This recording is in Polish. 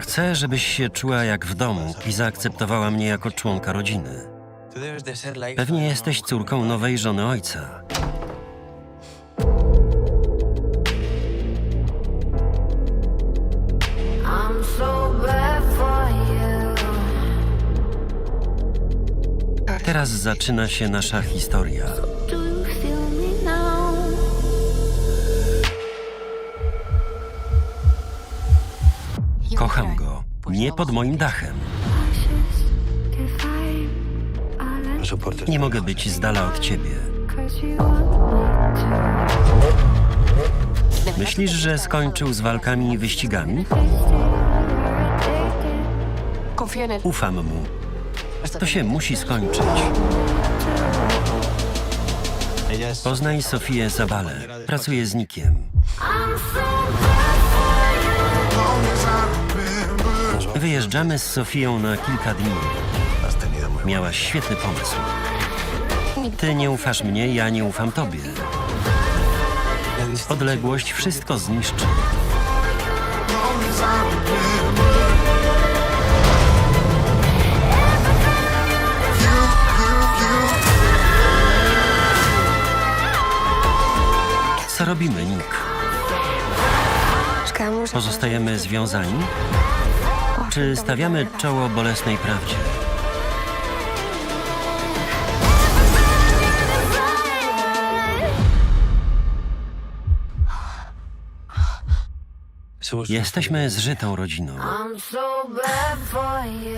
Chcę, żebyś się czuła jak w domu i zaakceptowała mnie jako członka rodziny. Pewnie jesteś córką nowej żony ojca. I'm so bad for you. Teraz zaczyna się nasza historia. Kocham go. Nie pod moim dachem. Nie mogę być z dala od ciebie. Myślisz, że skończył z walkami i wyścigami? Ufam mu. To się musi skończyć. Poznaj Sofię Zabalę. Pracuje z Nikiem. Wyjeżdżamy z Sofią na kilka dni. Miałaś świetny pomysł. Ty nie ufasz mnie, ja nie ufam tobie. Odległość wszystko zniszczy. Co robimy, Nick? Pozostajemy związani? Czy stawiamy czoło bolesnej prawdzie? Jesteśmy zżytą rodziną. I'm so bad for you.